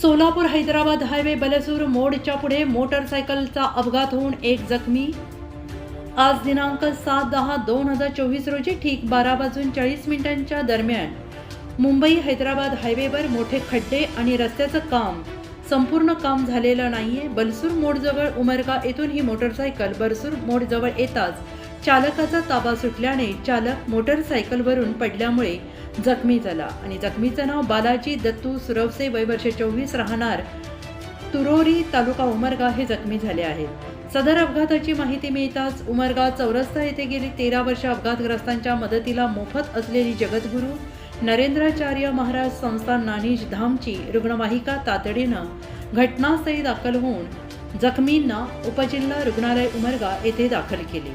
Solapur Hyderabad highway Balsur मोडच्या पुढे मोटरसायकलचा अपघात होऊन एक जखमी. आज दिनांक सात दहा दोन हजार चोवीस रोजी ठीक बारा वाजून चाळीस मिनिटांच्या दरम्यान मुंबई हैदराबाद हायवेवर मोठे खड्डे आणि रस्त्याचं काम संपूर्ण काम झालेलं नाहीये. बलसूर मोडजवळ उमरगा येथून ही मोटरसायकल बलसूर मोडजवळ येताच चालकाचा ताबा सुटल्याने चालक मोटरसायकलवरून पडल्यामुळे जखमी झाला. आणि जखमीचं नाव बालाजी दत्तू सुरवसे वय वर्ष चोवीस राहणार तुरोरी तालुका उमरगा हे जखमी झाले आहेत. सदर अपघाताची माहिती मिळताच उमरगा चौरस्ता येथे गेली. तेरा वर्ष अपघातग्रस्तांच्या मदतीला मोफत असलेली जगद्गुरू नरेंद्राचार्य महाराज संस्थान नानीश धामची रुग्णवाहिका तातडीनं घटनास्थळी दाखल होऊन जखमींना उपजिल्हा रुग्णालय उमरगा येथे दाखल केले.